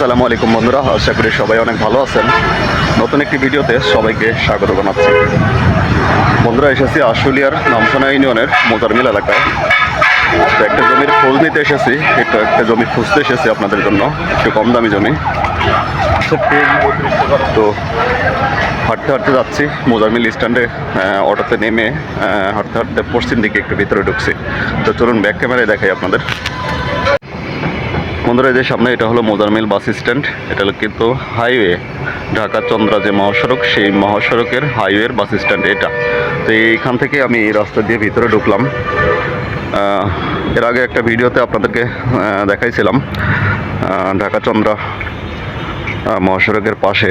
আসসালামু আলাইকুম বন্ধুরা, আশা করি সবাই অনেক ভালো আছেন। নতুন একটি ভিডিওতে সবাইকে স্বাগত জানাচ্ছি। বন্ধুরা, এসেছি আশুলিয়ার নামখানা ইউনিয়নের মোজারমিল এলাকায়। তো একটা জমির খোঁজ নিতে এসেছি, একটু একটা জমি খুঁজতে এসেছি আপনাদের জন্য, একটু কম দামি জমি। তো হাঁটতে হাঁটতে যাচ্ছি মোজারমিল স্ট্যান্ডে অটোতে নেমে হাঁটতে হাঁটতে পশ্চিম দিকে একটু ভিতরে ঢুকছি। তো চলুন ব্যাক ক্যামেরায় দেখাই আপনাদের। বন্ধুরা, এই যে সামনে এটা হলো মোজারমিল বাস স্ট্যান্ড। এটা হলো কিন্তু হাইওয়ে, ঢাকা চন্দ্রা যে মহাসড়ক, সেই মহাসড়কের হাইওয়ের বাস স্ট্যান্ড এটা। তো এইখান থেকে আমি এই রাস্তা দিয়ে ভিতরে ঢুকলাম। এর আগে একটা ভিডিওতে আপনাদেরকে দেখাইছিলাম। ঢাকা চন্দ্রা মহাসড়কের পাশে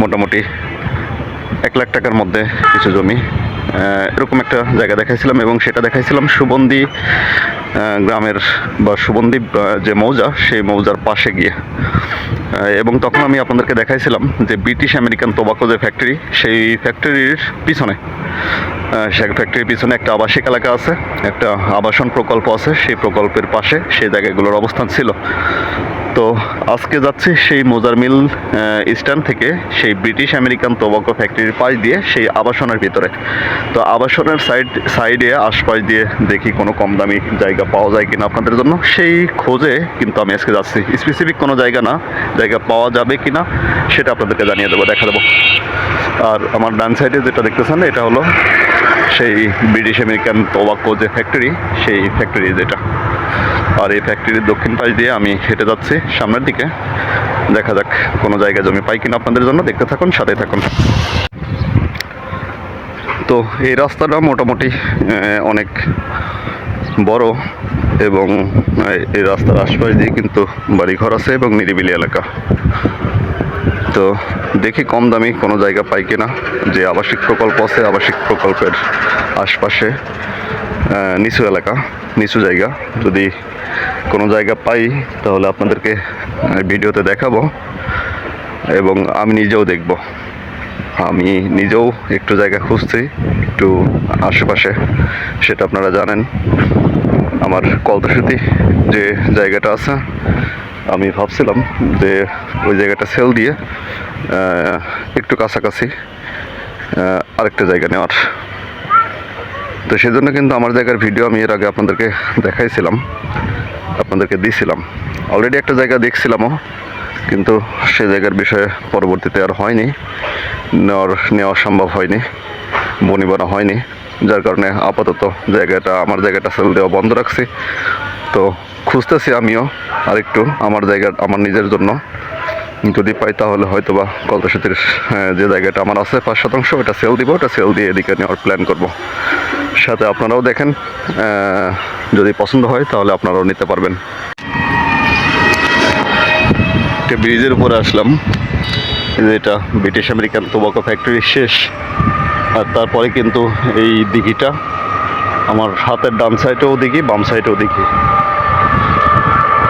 মোটামুটি এক লাখ টাকার মধ্যে কিছু জমি। এরকম একটা জায়গা দেখাইছিলাম এবং সেটা দেখাইছিলাম সুবন্দি গ্রামের বা সুবন্দি যে মৌজা, সেই মৌজার পাশে গিয়ে। এবং তখন আমি আপনাদেরকে দেখাইছিলাম যে ব্রিটিশ আমেরিকান টোবাকো যে ফ্যাক্টরি সেই ফ্যাক্টরির পিছনে সেই ফ্যাক্টরির পিছনে একটা আবাসিক এলাকা আছে, একটা আবাসন প্রকল্প আছে, সেই প্রকল্পের পাশে সেই জায়গাগুলোর অবস্থান ছিল। তো আজকে যাচ্ছি সেই মোজার মিল স্ট্যান্ড থেকে সেই ব্রিটিশ আমেরিকান টোবাকো ফ্যাক্টরির পাশ দিয়ে সেই আবাসনের ভিতরে। তো আবাসনের সাইড, সাইডে আশপাশ দিয়ে দেখি কোনো কম দামি জায়গা পাওয়া যায় কিনা আপনাদের জন্য। সেই খোঁজে কিন্তু আমি আজকে যাচ্ছি। স্পেসিফিক কোনো জায়গা না, জায়গা পাওয়া যাবে কিনা সেটা আপনাদেরকে জানিয়ে দেবো, দেখা দেবো। আর আমার ডান সাইডে যেটা দেখতেছেন, এটা হলো সেই ব্রিটিশ আমেরিকান টোবাকো যে ফ্যাক্টরি, সেই ফ্যাক্টরি যেটা। আর এই ফ্যাক্টরির দক্ষিণ পাশ দিয়ে আমি হেঁটে যাচ্ছি, সামনের দিকে। দেখা যাক কোনো জায়গায় জমি পাই কিনা আপনাদের জন্য। দেখতে থাকুন সাথে থাকুন। তো এই রাস্তাটা মোটামুটি অনেক বড় এবং এই রাস্তার আশপাশ দিয়ে কিন্তু বাড়িঘর আছে এবং নিরিবিলি এলাকা। তো দেখি কম দামি কোনো জায়গা পাই কিনা, যে আবাসিক প্রকল্প আছে, আবাসিক প্রকল্পের আশপাশে নিচু এলাকা। নিচু জায়গা। যদি কোনো জায়গা পাই, তাহলে আপনাদেরকে ভিডিওতে দেখাবো এবং আমি নিজেও দেখব। আমি নিজেও একটু জায়গা খুঁজছি, একটু আশেপাশে, সেটা আপনারা জানেন। আমার কলতাসুতি যে জায়গাটা আছে, আমি ভাবছিলাম যে ওই জায়গাটা সেল দিয়ে একটু কাছাকাছি আরেকটা জায়গা নেওয়ার তো সেজন্য কিন্তু আমার জায়গার ভিডিও আমি এর আগে আপনাদেরকে দেখাইছিলাম, আপনাদেরকে দিছিলাম। অলরেডি একটা জায়গা দেখছিলামও, কিন্তু সে জায়গার বিষয়ে পরবর্তীতে আর হয়নি, নেওয়ার, নেওয়া সম্ভব হয়নি, বনিবনা হয়নি। যার কারণে আপাতত জায়গাটা, আমার জায়গাটা সেল দেওয়া বন্ধ রাখছি। তো খুঁজতেছি আমিও আরেকটু আমার জায়গা, আমার নিজের জন্য। যদি পাই তাহলে হয়তো বা কলতাসিতির যে জায়গাটা আমার আছে, পাঁচ শতাংশ, ওটা সেল দিব, ওটা সেল দিয়ে এদিকে নেওয়ার প্ল্যান করব। সাথে আপনারাও দেখেন যদি পছন্দ হয় তাহলে আপনারাও নিতে পারবেন। একটা ব্রিজের উপরে আসলাম। এটা ব্রিটিশ আমেরিকান টোবাকো ফ্যাক্টরি শেষ। আর তারপরে কিন্তু এই দিঘিটা, আমার হাতের ডান সাইডেও দিঘি, বাম সাইডেও দিঘি।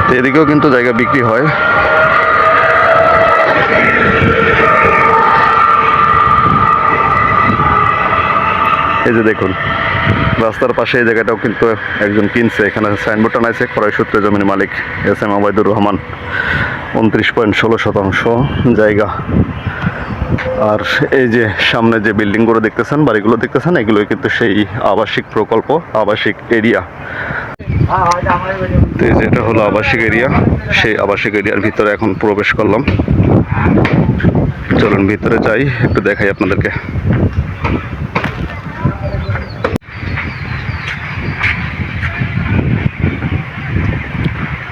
তো এদিকেও কিন্তু জায়গা বিক্রি হয়। এই যে দেখুন রাস্তার পাশে এই জায়গাটাও কিন্তু একজন কিনছে। এখানে সাইনবোর্ড টানাইছে, ক্রয় সূত্রে জমির মালিক এস এম আবাইদুর রহমান। উনত্রিশ পয়েন্ট ষোলো শতাংশ জায়গা। আর এই যে সামনে যে বিল্ডিংগুলো দেখতেছেন, বাড়িগুলো দেখতেছেন, এগুলোই কিন্তু সেই আবাসিক প্রকল্প, আবাসিক এরিয়া। তো এই যে এটা হলো আবাসিক এরিয়া। সেই আবাসিক এরিয়ার ভিতরে এখন প্রবেশ করলাম। চলুন ভিতরে যাই, একটু দেখাই আপনাদেরকে।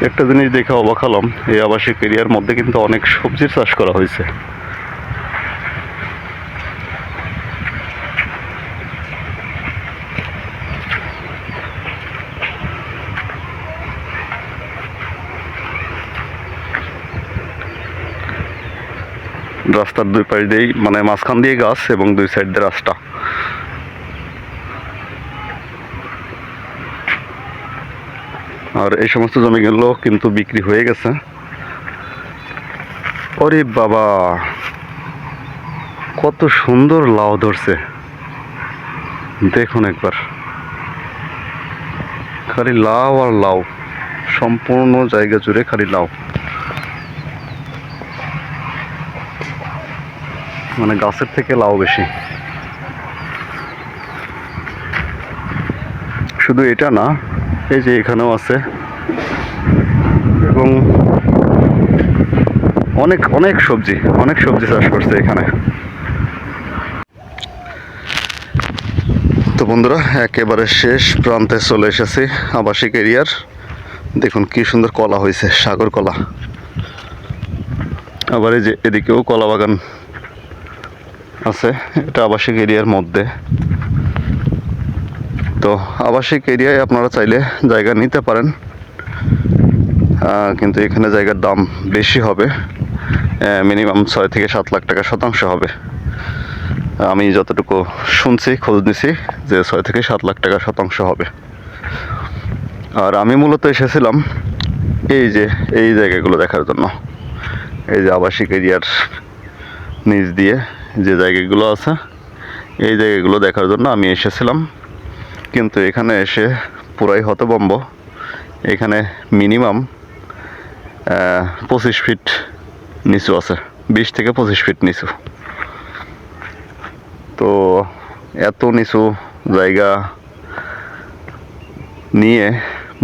একটা জিনিস দেখে অবাক হলাম, এই আবাসিক এরিয়ার মধ্যে কিন্তু অনেক সবজির চাষ করা হয়েছে। রাস্তার দুই পাশ দিয়েই মানে মাঝখান দিয়ে গাছ এবং দুই সাইড দিয়ে রাস্তা। আর এই সমস্ত জমিগুলো কিন্তু বিক্রি হয়ে গেছে। ওরে বাবা, কত সুন্দর লাউ ধরছে। দেখুন একবার। খালি লাউ আর লাউ, সম্পূর্ণ জায়গা জুড়ে খালি লাউ। মানে গাছের থেকে লাউ বেশি। শুধু এটা না এই যে এখানেও আছে। এবং অনেক অনেক সবজি অনেক সবজি চাষ করছে এখানে। তো বন্ধুরা, একেবারে শেষ প্রান্তে চলে এসেছি আবাসিক এরিয়ার। দেখুন কি সুন্দর কলা হয়েছে, সাগর কলা। আবার এই যে এদিকেও কলা বাগান আছে, এটা আবাসিক এরিয়ার মধ্যে। তো আবাসিক এরিয়ায় আপনারা চাইলে জায়গা নিতে পারেন। কিন্তু এখানে জায়গার দাম বেশি হবে। মিনিমাম ছয় থেকে সাত লাখ টাকা শতাংশ হবে। আমি যতটুকু শুনছি, খোঁজ নিছি যে ছয় থেকে সাত লাখ টাকা শতাংশ হবে। আর আমি মূলত এসেছিলাম এই যে, এই জায়গাগুলো দেখার জন্য। এই যে আবাসিক এরিয়ার নিচ দিয়ে যে জায়গাগুলো আছে, এই জায়গাগুলো দেখার জন্য আমি এসেছিলাম। কিন্তু এখানে এসে পুরাই হতবম্ব। এখানে মিনিমাম পঁচিশ ফিট নিচু আছে, বিশ থেকে পঁচিশ ফিট নিচু। তো এত নিচু জায়গা নিয়ে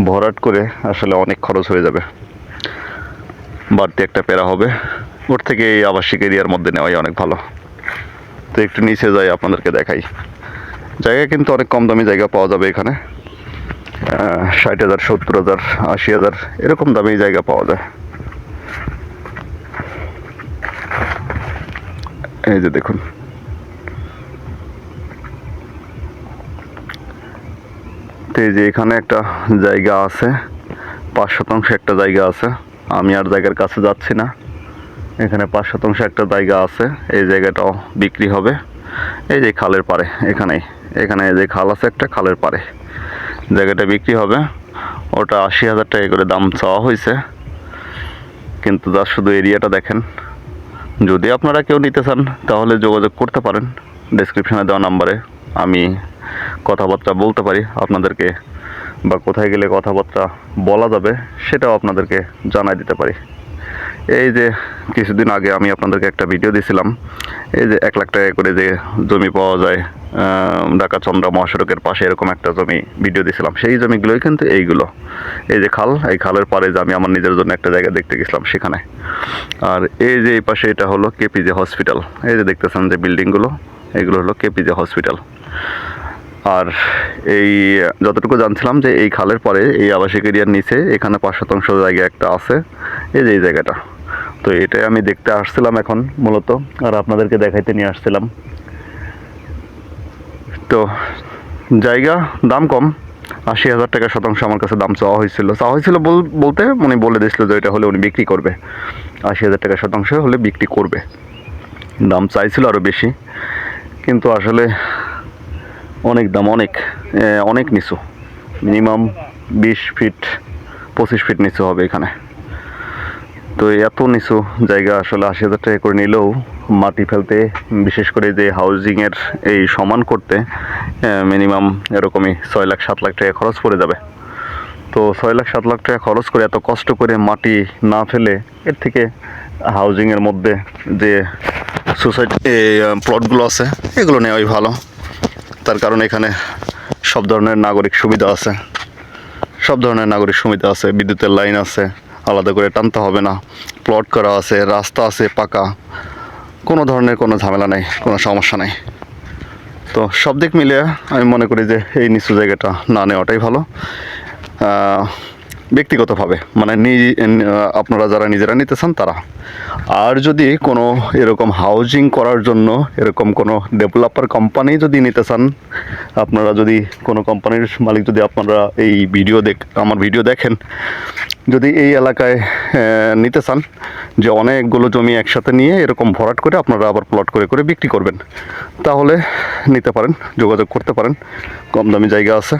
ভরাট করে আসলে অনেক খরচ হয়ে যাবে। বাড়তি একটা পেরা হবে। ওর থেকে এই আবাসিক এরিয়ার মধ্যে নেওয়াই অনেক ভালো। তো একটু নিচে যাই, আপনাদেরকে দেখাই। জায়গা কিন্তু অনেক কম দামি জায়গা পাওয়া যাবে এখানে। ষাট হাজার, সত্তর হাজার, আশি হাজার, এরকম দামি জায়গা পাওয়া যায়। এই যে দেখুন। তো এই যে এখানে একটা জায়গা আছে, পাঁচ শতাংশ একটা জায়গা আছে। আমি আর জায়গার কাছে যাচ্ছি না। এখানে পাঁচ শতাংশ একটা জায়গা আছে, এই জায়গাটাও বিক্রি হবে। এই যে খালের পারে এখানেই। এখানে যে খাল আছে একটা খালের পারে জায়গাটা বিক্রি হবে। ওটা আশি হাজার টাকা করে দাম চাওয়া হয়েছে। কিন্তু তার শুধু এরিয়াটা দেখেন। যদি আপনারা কেউ নিতে চান, তাহলে যোগাযোগ করতে পারেন। ডেসক্রিপশনে দেওয়া নাম্বারে আমি কথাবার্তা বলতে পারি আপনাদেরকে, বা কোথায় গেলে কথাবার্তা বলা যাবে, সেটাও আপনাদেরকে জানাই দিতে পারি। এই যে কিছুদিন আগে আমি আপনাদেরকে একটা ভিডিও দিয়েছিলাম এই যে এক লাখ টাকা করে যে জমি পাওয়া যায় ঢাকা চন্দ্রা মহাসড়কের পাশে এরকম একটা জমি ভিডিও দিয়েছিলাম সেই জমিগুলোই কিন্তু এইগুলো। এই যে খাল, এই খালের পাড়ে যে আমি আমার নিজের জন্য একটা জায়গা দেখতে গেছিলাম সেখানে। আর এই যে এই পাশে এটা হলো কেপিজে হসপিটাল। এই যে দেখতেছেন যে বিল্ডিংগুলো, এগুলো হলো কেপিজে হসপিটাল। আর এই, যতটুকু জানছিলাম যে এই খালের পরে এই আবাসিক এরিয়ার নিচে এখানে পাঁচ শতাংশ জায়গা একটা আছে। এই যে এই জায়গাটা। তো এটাই আমি দেখতে আসছিলাম এখন মূলত, আর আপনাদেরকে দেখাইতে নিয়ে আসছিলাম। তো জায়গা দাম কম, আশি হাজার টাকা শতাংশ আমার কাছে দাম চাওয়া হয়েছিল। চাওয়া হয়েছিল বলতে উনি বলে দিয়েছিল যে এটা হলে উনি বিক্রি করবে। আশি হাজার টাকা শতাংশ হলে বিক্রি করবে। দাম চাইছিল আরও বেশি, কিন্তু আসলে অনেক দাম, অনেক অনেক নিচু। মিনিমাম বিশ ফিট, পঁচিশ ফিট নিচু হবে এখানে। তো এত নিচু জায়গা আসলে আশি হাজার টাকা করে নিলেও মাটি ফেলতে, বিশেষ করে যে হাউজিংয়ের এই সমান করতে মিনিমাম এরকমই ছয় লাখ, সাত লাখ টাকা খরচ পড়ে যাবে। তো ছয় লাখ, সাত লাখ টাকা খরচ করে এত কষ্ট করে মাটি না ফেলে, এর থেকে হাউজিংয়ের মধ্যে যে সোসাইটি প্লটগুলো আছে, এগুলো নেওয়াই ভালো। তার কারণ এখানে সব ধরনের নাগরিক সুবিধা আছে। সব ধরনের নাগরিক সুবিধা আছে, বিদ্যুতের লাইন আছে। আলাদা করে টানতে হবে না। প্লট করা আছে, রাস্তা আছে পাকা। কোনো ধরনের কোনো ঝামেলা নেই, কোনো সমস্যা নেই। তো সব দিক মিলিয়ে আমি মনে করি যে এই নিচু জায়গাটা না নেওয়াটাই ভালো। ব্যক্তিগতভাবে মানে নিজ আপনারা যারা নিজেরা নিতে চান তারা। আর যদি কোনো এরকম হাউজিং করার জন্য এরকম কোনো ডেভেলপার কোম্পানি যদি নিতে চান, আপনারা যদি কোনো কোম্পানির মালিক যদি আপনারা এই ভিডিও দেখ, আমার ভিডিও দেখেন যদি এই এলাকায় নিতে চান যে অনেকগুলো জমি একসাথে নিয়ে এরকম ভরাট করে আপনারা আবার প্লট করে করে বিক্রি করবেন, তাহলে নিতে পারেন, যোগাযোগ করতে পারেন, কম দামি জায়গা আছে,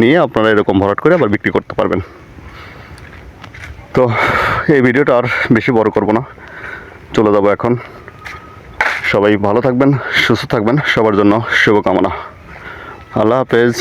নিয়ে আপনারা এরকম ভরাট করে আবার বিক্রি করতে পারবেন। তো এই ভিডিওটা আর বেশি বড় করব না, চলে যাব এখন। সবাই ভালো থাকবেন, সুস্থ থাকবেন, সবার জন্য শুভকামনা। আল্লাহ হাফেজ।